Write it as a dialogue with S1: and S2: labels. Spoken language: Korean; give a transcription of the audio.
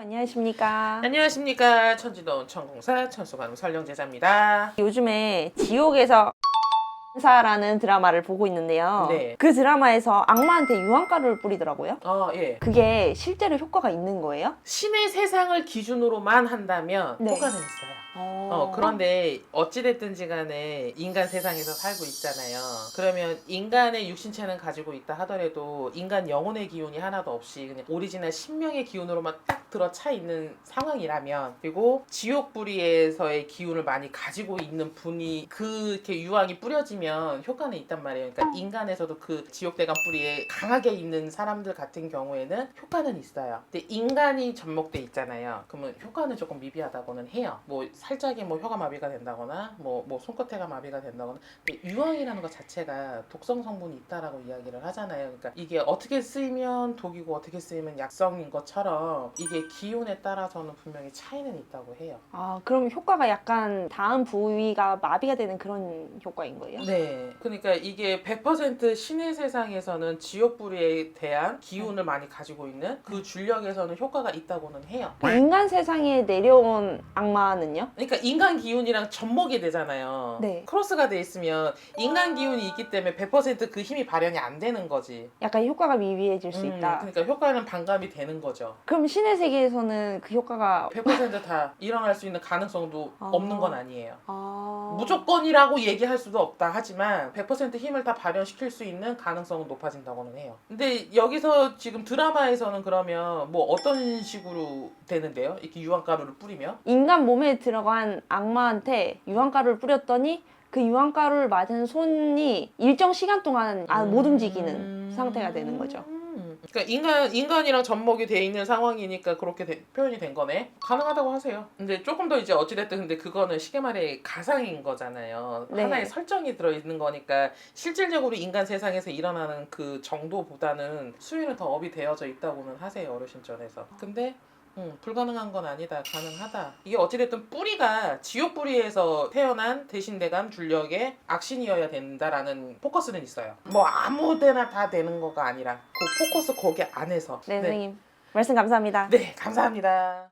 S1: 안녕하십니까.
S2: 안녕하십니까 천지동 천공사 천수관 설령제자입니다.
S1: 요즘에 지옥에서 사라는 드라마를 보고 있는데요.
S2: 네.
S1: 그 드라마에서 악마한테 유황가루를 뿌리더라고요.
S2: 어 예.
S1: 그게 실제로 효과가 있는 거예요?
S2: 신의 세상을 기준으로만 한다면
S1: 네.
S2: 효과는 있어요. 어, 그런데 어찌됐든지 간에 인간 세상에서 살고 있잖아요. 그러면 인간의 육신체는 가지고 있다 하더라도 인간 영혼의 기운이 하나도 없이 그냥 오리지널 신명의 기운으로만 딱 들어차 있는 상황이라면 그리고 지옥불이에서의 기운을 많이 가지고 있는 분이 그렇게 유황이 뿌려지면 효과는 있단 말이에요. 그러니까 인간에서도 그 지옥대감 뿌리에 강하게 있는 사람들 같은 경우에는 효과는 있어요. 근데 인간이 접목돼 있잖아요. 그러면 효과는 조금 미비하다고는 해요. 뭐 살짝이 뭐 혀가 마비가 된다거나 뭐, 뭐 손끝에가 마비가 된다거나 근데 유황이라는 것 자체가 독성 성분이 있다라고 이야기를 하잖아요. 그러니까 이게 어떻게 쓰이면 독이고 어떻게 쓰이면 약성인 것처럼 이게 기운에 따라서는 분명히 차이는 있다고 해요.
S1: 아, 그럼 효과가 약간 다음 부위가 마비가 되는 그런 효과인 거예요?
S2: 네. 그러니까 이게 100% 신의 세상에서는 지옥불에 대한 기운을 많이 가지고 있는 그 줄력에서는 효과가 있다고는 해요.
S1: 인간 세상에 내려온 악마는요?
S2: 그러니까 인간 기운이랑 접목이 되잖아요.
S1: 네.
S2: 크로스가 돼 있으면 인간 기운이 있기 때문에 100%그 힘이 발현이 안 되는 거지.
S1: 약간 효과가 미비해질 수
S2: 음,
S1: 있다.
S2: 그러니까 효과는 반감이 되는 거죠.
S1: 그럼 신의 세계 에서는 그 효과가
S2: 100%다 일어날 수 있는 가능성도
S1: 아.
S2: 없는 건 아니에요.
S1: 아...
S2: 무조건이라고 얘기할 수도 없다 하지만 100% 힘을 다 발현시킬 수 있는 가능성은 높아진다고는 해요. 근데 여기서 지금 드라마에서는 그러면 뭐 어떤 식으로 되는데요? 이렇게 유황가루를 뿌리면?
S1: 인간 몸에 들어간 악마한테 유황가루를 뿌렸더니 그 유황가루를 맞은 손이 일정 시간 동안 아, 못 움직이는
S2: 음.
S1: 상태가 되는 거죠.
S2: 그러니까 인간 인간이랑 접목이 돼 있는 상황이니까 그렇게 돼- 표현이 된 거네. 가능하다고 하세요. 근데 조금 더 이제 어찌됐든 근데 그거는 쉽게 말해 가상인 거잖아요.
S1: 네.
S2: 하나의 설정이 들어 있는 거니까 실질적으로 인간 세상에서 일어나는 그 정도보다는 수위는 더 업이 되어져 있다고는 하세요 어르신전에서. 근데 음, 불가능한 건 아니다. 가능하다. 이게 어찌됐든 뿌리가 지옥 뿌리에서 태어난 대신대감 줄력의 악신이어야 된다라는 포커스는 있어요. 뭐 아무 데나 다 되는 거가 아니라 그 포커스 거기 안에서.
S1: 네, 선생님. 말씀 감사합니다.
S2: 네, 감사합니다.